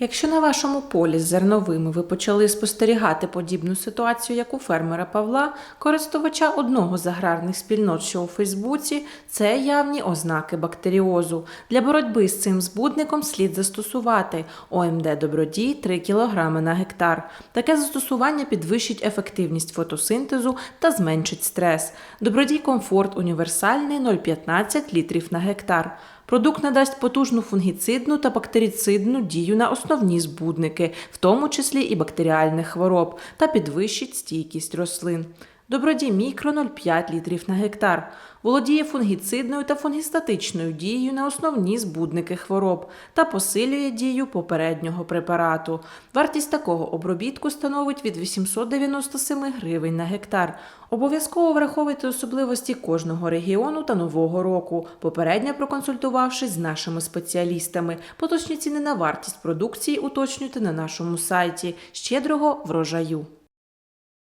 Якщо на вашому полі з зерновими ви почали спостерігати подібну ситуацію, як у фермера Павла, користувача одного з аграрних спільнот, що у Фейсбуці, це явні ознаки бактеріозу. Для боротьби з цим збудником слід застосувати ОМД Добродій 3 кг на гектар. Таке застосування підвищить ефективність фотосинтезу та зменшить стрес. Добродій комфорт універсальний 0,15 літрів на гектар. Продукт надасть потужну фунгіцидну та бактерицидну дію на основні збудники, в тому числі і бактеріальних хвороб, та підвищить стійкість рослин. Добродій мікро 0,5 літрів на гектар. Володіє фунгіцидною та фунгістатичною дією на основні збудники хвороб та посилює дію попереднього препарату. Вартість такого обробітку становить від 897 гривень на гектар. Обов'язково враховуйте особливості кожного регіону та нового року, попередньо проконсультувавшись з нашими спеціалістами. Поточні ціни на вартість продукції уточнюйте на нашому сайті. Щедрого врожаю!